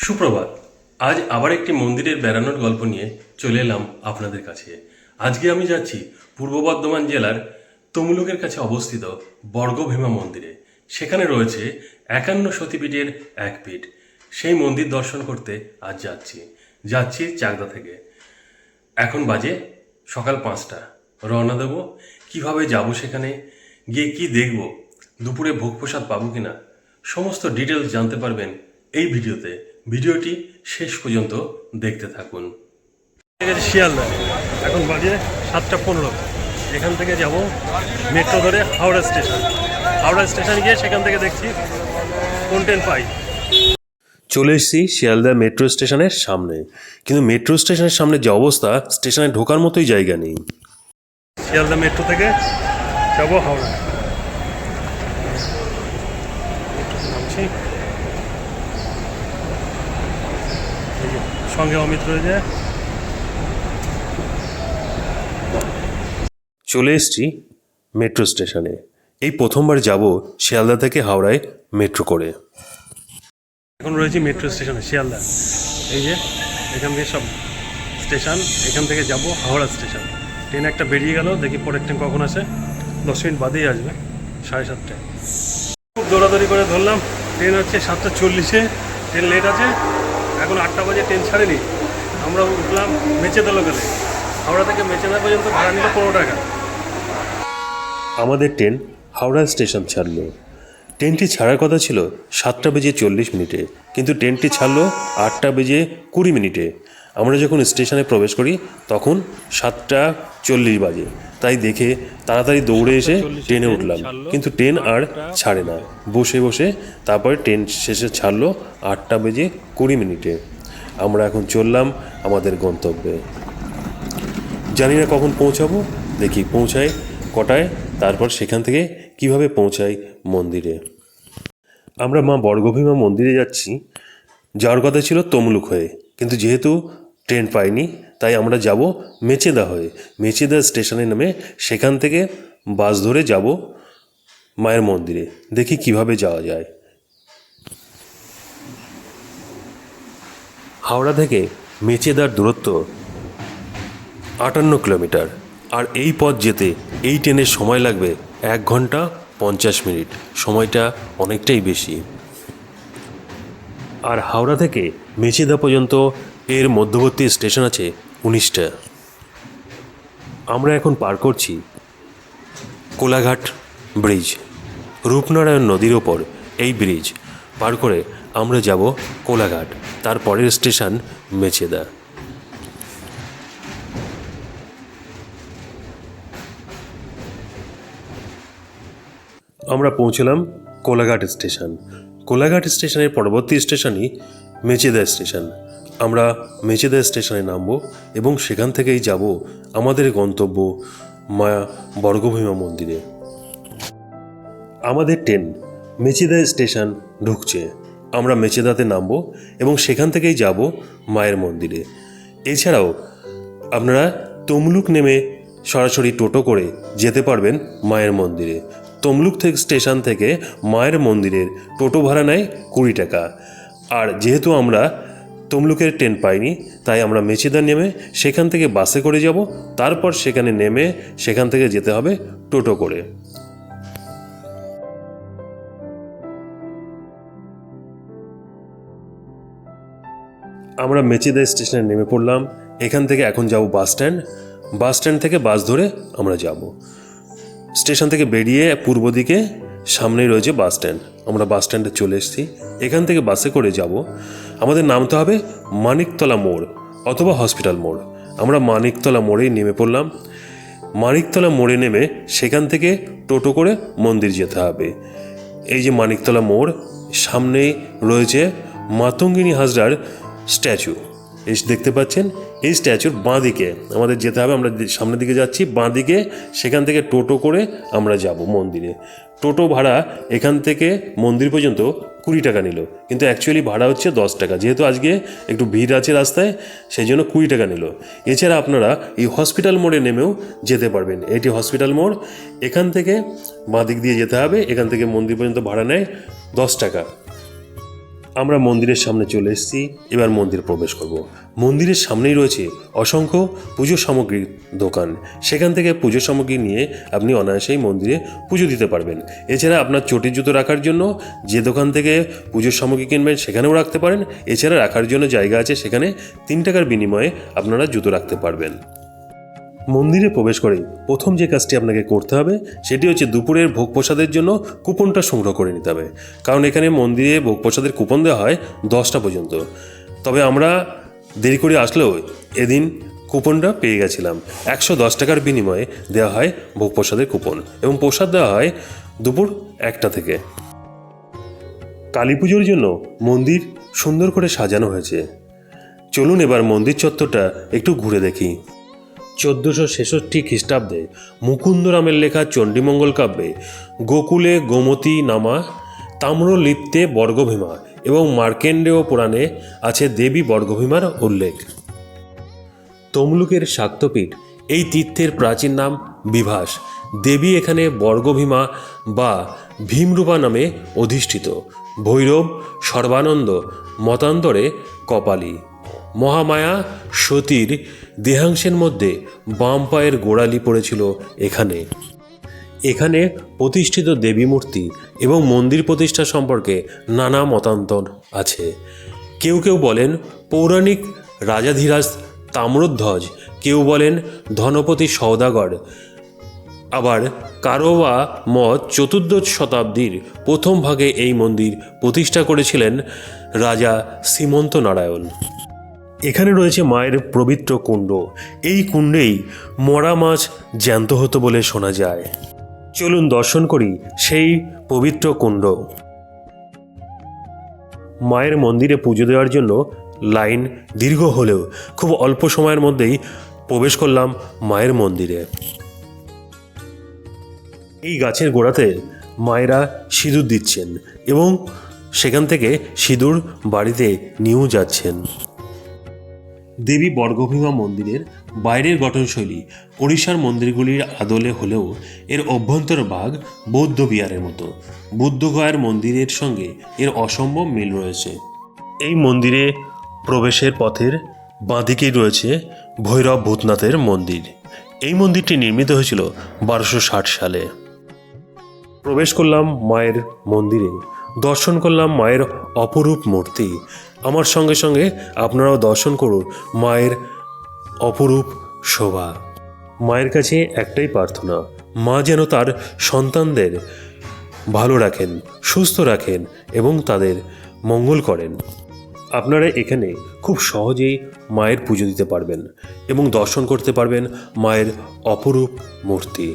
সুপ্রভাত। আজ আবার একটি মন্দিরের বেড়ানোর গল্প নিয়ে চলে এলাম আপনাদের কাছে। আজকে আমি যাচ্ছি পূর্ব বর্ধমান জেলার তমলুকের কাছে অবস্থিত বর্গভীমা মন্দিরে। সেখানে রয়েছে একান্ন সতীপীঠের এক পীঠ। সেই মন্দির দর্শন করতে আজ যাচ্ছি। যাচ্ছি চাকদা থেকে। এখন বাজে সকাল পাঁচটা। রওনা দেবো। কীভাবে যাব সেখানে? গিয়ে কি দেখব? দুপুরে ভোগ প্রসাদ পাবো কিনা? সমস্ত ডিটেলস জানতে পারবেন এই ভিডিওতে। ভিডিওটি শেষ পর্যন্ত দেখতে থাকুন। শিয়ালদা। এখন বাজে সাতটা পনেরো। এখান থেকে যাব মেট্রো ধরে হাওড়া স্টেশন। হাওড়া স্টেশন গিয়ে সেখান থেকে দেখছি কোন ট্রেন পাই। চলে এসেছি শিয়ালদা মেট্রো স্টেশনের সামনে। কিন্তু মেট্রো স্টেশনের সামনে যে অবস্থা স্টেশনে ঢোকার মতোই জায়গা নেই। শিয়ালদা মেট্রো থেকে যাব হাওড়া মেট্রোতে নামছি। এই যে, সঙ্গে অমিত রয়েছে। চলে এসেছি মেট্রো স্টেশনে। এই প্রথমবার যাব শিয়ালদা থেকে হাওড়ায় মেট্রো করে। এখন রয়েছি মেট্রো স্টেশনে শিয়ালদা। এই যে এখান থেকে সব স্টেশন এখান থেকে যাব হাওড়া স্টেশন। ট্রেন একটা বেরিয়ে গেল দেখি পরের ট্রেন কখন আসে। দশ মিনিট বাদেই আসবে সাড়ে সাতটায়। খুব দৌড়াদৌড়ি করে ধরলাম ট্রেন হচ্ছে সাতটা চল্লিশে ট্রেন লেট আছে। এখন আটটা বাজে ট্রেন ছাড়েনি। আমরা উঠলাম মেচেদা লোকালে। হাওড়া থেকে মেচেদা পর্যন্ত ভাড়া নিল পনেরো টাকা। আমাদের ট্রেন হাওড়া স্টেশন ছাড়ল। ট্রেনটি ছাড়ার কথা ছিল সাতটা বেজে চল্লিশ মিনিটে, কিন্তু ট্রেনটি ছাড়লো আটটা বেজে কুড়ি মিনিটে। আমরা যখন স্টেশনে প্রবেশ করি তখন সাতটা চল্লিশ বাজে। তাই দেখে তাড়াতাড়ি দৌড়ে এসে ট্রেনে উঠলাম। কিন্তু ট্রেন আর ছাড়ে না। বসে বসে তারপরে ট্রেন শেষে ছাড়লো আটটা বেজে কুড়ি মিনিটে। আমরা এখন চললাম আমাদের গন্তব্যে। জানি না কখন পৌঁছাবো। দেখি পৌঁছাই কটায় তারপর সেখান থেকে কীভাবে পৌঁছাই মন্দিরে। আমরা মা বর্গভীমা মন্দিরে যাচ্ছি। যাওয়ার কথা ছিল তমলুক হয়ে। কিন্তু যেহেতু ট্রেন পাইনি, তাই আমরা যাব মেচেদা হয়ে। মেচেদা স্টেশনে নেমে সেখান থেকে বাস ধরে যাব মায়ের মন্দিরে। দেখি কীভাবে যাওয়া যায়। হাওড়া থেকে মেচেদার দূরত্ব আটান্ন কিলোমিটার। আর এই পথ যেতে এই ট্রেনের সময় লাগবে এক ঘণ্টা পঞ্চাশ মিনিট। সময়টা অনেকটাই বেশি। আর হাওড়া থেকে মেচেদা পর্যন্ত এর মধ্যবর্তী স্টেশন আছে উনিশটা। আমরা এখন পার করছি কোলাঘাট ব্রিজ। রূপনারায়ণ নদীর ওপর এই ব্রিজ। পার করে আমরা যাব কোলাঘাট তারপরের স্টেশন মেচেদা আমরা পৌঁছলাম কোলাঘাট স্টেশন। কোলাঘাট স্টেশনের পরবর্তী স্টেশনই মেচেদা স্টেশন। আমরা মেচেদা স্টেশনে নামব এবং সেখান থেকেই যাব আমাদের গন্তব্য মায়া বর্গভীমা মন্দিরে। আমাদের ট্রেন মেচেদা স্টেশন ঢুকছে। আমরা মেচেদাতে নামব এবং সেখান থেকেই যাব মায়ের মন্দিরে। এছাড়াও আপনারা তমলুক নেমে সরাসরি টোটো করে যেতে পারবেন মায়ের মন্দিরে। তমলুক থেকে স্টেশন থেকে মায়ের মন্দিরের টোটো ভাড়া নেয় কুড়ি টাকা। আর যেহেতু আমরা তমলুকের ট্রেন পাইনি, তাই আমরা মেচেদা নেমে সেখান থেকে বাসে করে যাব, তারপর সেখানে নেমে সেখান থেকে যেতে হবে টোটো করে। আমরা মেচেদা স্টেশনে নেমে পড়লাম, এখান থেকে এখন যাব বাস স্ট্যান্ড বাস স্ট্যান্ড থেকে বাস ধরে আমরা যাব। স্টেশন থেকে বেরিয়ে পূর্ব দিকে সামনেই রয়েছে বাস স্ট্যান্ড। আমরা বাস স্ট্যান্ডে চলে এসেছি। এখান থেকে বাসে করে যাব। আমাদের নামতে হবে মানিকতলা মোড় অথবা হসপিটাল মোড়। আমরা মানিকতলা মোড়েই নেমে পড়লাম। মানিকতলা মোড়ে নেমে সেখান থেকে টোটো করে মন্দির যেতে হবে। এই যে মানিকতলা মোড়, সামনেই রয়েছে মাতঙ্গিনী হাজরার স্ট্যাচু। এই দেখতে পাচ্ছেন এই স্ট্যাচুর বাঁ দিকে আমাদের যেতে হবে, আমরা সামনের দিকে যাচ্ছি বাঁ দিকে সেখান থেকে টোটো করে আমরা যাব মন্দিরে। টোটো ভাড়া এখান থেকে মন্দির পর্যন্ত কুড়ি টাকা নিল, কিন্তু অ্যাকচুয়ালি ভাড়া হচ্ছে দশ টাকা। যেহেতু আজকে একটু ভিড় আছে রাস্তায়, সেই জন্য কুড়ি টাকা নিল। এছাড়া আপনারা এই হসপিটাল মোড়ে নেমেও যেতে পারবেন। এটি হসপিটাল মোড়, এখান থেকে বাঁ দিক দিয়ে যেতে হবে, এখান থেকে মন্দির পর্যন্ত ভাড়া নেয় দশ টাকা। আমরা মন্দিরের সামনে চলে এসেছি, এবার মন্দির প্রবেশ করব। মন্দিরের সামনেই রয়েছে অসংখ্য পুজো সামগ্রীর দোকান। সেখান থেকে পুজো সামগ্রী নিয়ে আপনি অনায়াসেই মন্দিরে পুজো দিতে পারবেন। এছাড়া আপনার চটির জুতো রাখার জন্য যে দোকান থেকে পুজোর সামগ্রী কিনবেন সেখানেও রাখতে পারেন। এছাড়া রাখার জন্য জায়গা আছে, সেখানে তিন টাকার বিনিময়ে আপনারা জুতো রাখতে পারবেন। মন্দিরে প্রবেশ করে প্রথম যে কাজটি আপনাকে করতে হবে, সেটি হচ্ছে দুপুরের ভোগ প্রসাদের জন্য কুপনটা সংগ্রহ করে নিতে হবে। কারণ এখানে মন্দিরে ভোগ প্রসাদের কুপন দেওয়া হয় দশটা পর্যন্ত। তবে আমরা দেরি করে আসলেও এদিন কুপনটা পেয়ে গেছিলাম। একশো দশ টাকার বিনিময়ে দেওয়া হয় ভোগ প্রসাদের কুপন এবং প্রসাদ দেওয়া হয় দুপুর একটা থেকে। কালী পুজোর জন্য মন্দির সুন্দর করে সাজানো হয়েছে। চলুন এবার মন্দির চত্বরটা একটু ঘুরে দেখি। চোদ্দশো ছেষট্টি খ্রিস্টাব্দে মুকুন্দরামের লেখা চণ্ডীমঙ্গল কাব্যে গোকুলে গোমতী নামা, তাম্রলিপ্তে বর্গভীমা এবং মার্কেন্ডেয় পুরাণে আছে দেবী বর্গভীমার উল্লেখ। তমলুকের শাক্তপীঠ, এই তীর্থের প্রাচীন নাম বিভাস। দেবী এখানে বর্গভীমা বা ভীমরূপা নামে অধিষ্ঠিত। ভৈরব, সর্বানন্দ, মতান্তরে কপালী। মহামায়া, সতীর দেহাংশের মধ্যে বাম পায়ের গোড়ালি পড়েছিল এখানে। এখানে প্রতিষ্ঠিত দেবী মূর্তি এবং মন্দির প্রতিষ্ঠা সম্পর্কে নানা মতান্তর আছে। কেউ কেউ বলেন পৌরাণিক রাজাধীরাজ তাম্রধ্বজ, কেউ বলেন ধনপতি সওদাগর। আবার কারও বা মত চতুর্দশ শতাব্দীর প্রথম ভাগে এই মন্দির প্রতিষ্ঠা করেছিলেন রাজা সীমন্ত নারায়ণ। এখানে রয়েছে মায়ের পবিত্র কুণ্ড। এই কুণ্ডেই মরা মাছ জ্যান্ত হতো বলে শোনা যায়। চলুন দর্শন করি সেই পবিত্র কুণ্ড। মায়ের মন্দিরে পুজো দেওয়ার জন্য লাইন দীর্ঘ হলেও খুব অল্প সময়ের মধ্যেই প্রবেশ করলাম মায়ের মন্দিরে। এই গাছের গোড়াতে মায়েরা সিঁদুর দিচ্ছেন এবং সেখান থেকে সিঁদুর বাড়িতে নিয়েও যাচ্ছেন। দেবী বর্গভীমা মন্দিরের বাইরের গঠনশৈলী ওড়িশার মন্দিরগুলির আদলে হলেও এর অভ্যন্তর ভাগ বৌদ্ধ বিহারের মতো। বুদ্ধগয়ার মন্দিরের সঙ্গে এর অসম্ভব মিল রয়েছে। এই মন্দিরে প্রবেশের পথের বাঁদিকেই রয়েছে ভৈরব ভূতনাথের মন্দির। এই মন্দিরটি নির্মিত হয়েছিল বারোশো সালে। প্রবেশ করলাম মায়ের মন্দিরে। দর্শন করলাম মায়ের অপরূপ মূর্তি। আমার সঙ্গে সঙ্গে আপনারাও দর্শন করুন মায়ের অপরূপ শোভা। মায়ের কাছে একটাই প্রার্থনা, মা যেন তার সন্তানদের ভালো রাখেন, সুস্থ রাখেন এবং তাদের মঙ্গল করেন। আপনারা এখানে খুব সহজেই মায়ের পুজো দিতে পারবেন এবং দর্শন করতে পারবেন মায়ের অপরূপ মূর্তি।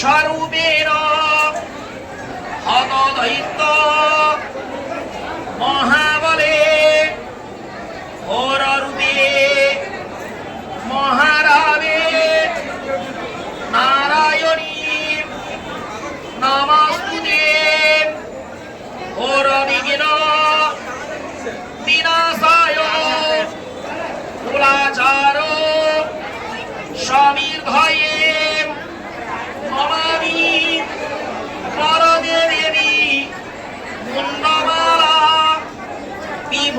স্বরূপের হতদৈত্য মহাবলে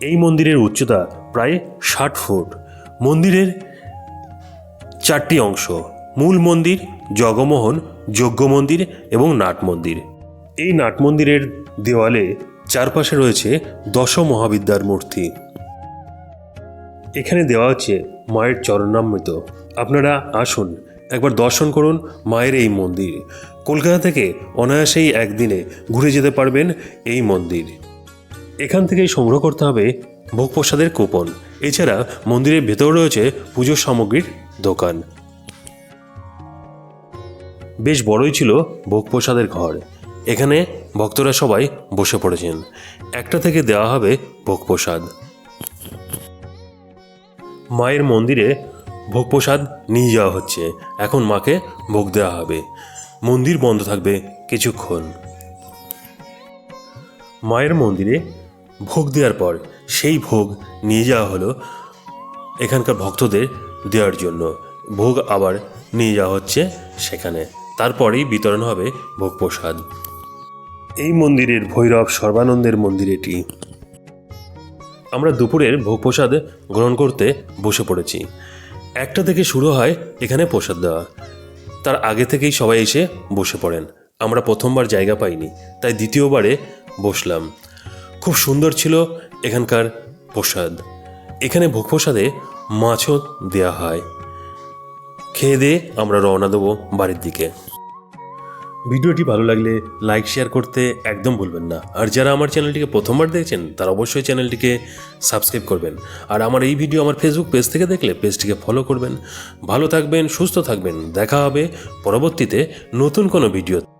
এই মন্দিরের উচ্চতা প্রায় ষাট ফুট। মন্দিরের চারটি অংশ, মূল মন্দির, জগমোহন, যজ্ঞ মন্দির এবং নাট মন্দির। এই নাট মন্দিরের দেওয়ালে চারপাশে রয়েছে দশ মহাবিদ্যার মূর্তি। এখানে দেওয়া হচ্ছে মায়ের চরণামৃত। আপনারা আসুন, একবার দর্শন করুন মায়ের এই মন্দির। কলকাতা থেকে অনায়াসেই একদিনে ঘুরে যেতে পারবেন এই মন্দির। এখান থেকেই সংগ্রহ করতে হবে ভোগ প্রসাদের কুপন। এছাড়া মন্দিরের ভেতর রয়েছে পুজোর সামগ্রীর দোকান। বেশ বড়ই ছিল ভোগ প্রসাদের ঘর। এখানে ভক্তরা সবাই বসে পড়েছেন। একটা থেকে দেওয়া হবে ভোগ প্রসাদ মায়ের মন্দিরে ভোগ প্রসাদ নিয়ে যাওয়া হচ্ছে। এখন মাকে ভোগ দেওয়া হবে। মন্দির বন্ধ থাকবে কিছুক্ষণ। মায়ের মন্দিরে ভোগ দেওয়ার পর সেই ভোগ নিয়ে যাওয়া হলো এখানকার ভক্তদের দেওয়ার জন্য। ভোগ আবার নিয়ে যাওয়া হচ্ছে সেখানে। তারপরেই বিতরণ হবে ভোগ প্রসাদ। এই মন্দিরের ভৈরব সর্বানন্দের মন্দির এটি আমরা দুপুরের ভোগ প্রসাদ গ্রহণ করতে বসে পড়েছি। একটা থেকে শুরু হয় এখানে প্রসাদ দেওয়া। তার আগে থেকেই সবাই এসে বসে পড়েন। আমরা প্রথমবার জায়গা পাইনি, তাই দ্বিতীয়বারে বসলাম। খুব সুন্দর ছিল এখানকার প্রসাদ। এখানে ভোগ প্রসাদে মাছও দেওয়া হয়। খেয়ে দিয়ে আমরা রওনা দেবো বাড়ির দিকে। ভিডিওটি ভালো লাগলে লাইক, শেয়ার করতে একদম ভুলবেন না। আর যারা আমার চ্যানেলটিকে প্রথমবার দেখছেন, তারা অবশ্যই চ্যানেলটিকে সাবস্ক্রাইব করবেন। আর আমার এই ভিডিও আমার ফেসবুক পেজ থেকে দেখলে পেজটিকে ফলো করবেন। ভালো থাকবেন, সুস্থ থাকবেন। দেখা হবে পরবর্তীতে নতুন কোনো ভিডিও